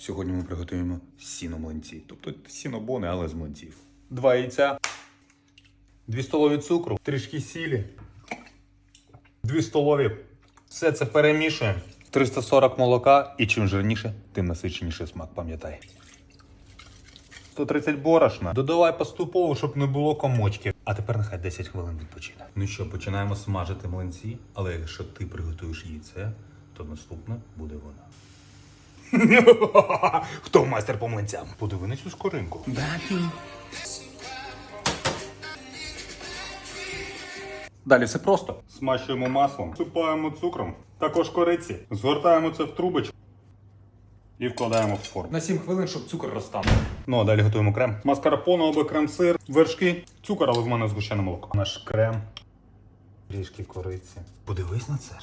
Сьогодні ми приготуємо сіно-млинці, тобто сінобони, але з млинців. Два яйця, дві столові цукру, трішки сілі, дві столові. Все це перемішуємо. 340 молока і чим жирніше, тим насиченіше смак, пам'ятай. 130 борошна. Додавай поступово, щоб не було комочків. А тепер нехай 10 хвилин відпочине. Ну що, починаємо смажити млинці, але якщо ти приготуєш яйце, то наступне буде вона. Хто майстер по млинцям? Подиви на цю скоринку. Далі все просто. Смащуємо маслом, сипаємо цукром, також кориці, згортаємо це в трубочку і вкладаємо в форму. На 7 хвилин, щоб цукор розтанув. Ну а далі готуємо крем. Маскарпоне або крем-сир, вершки, цукор, але в мене згущене молоко. Наш крем. Трішки кориці. Подивись на це.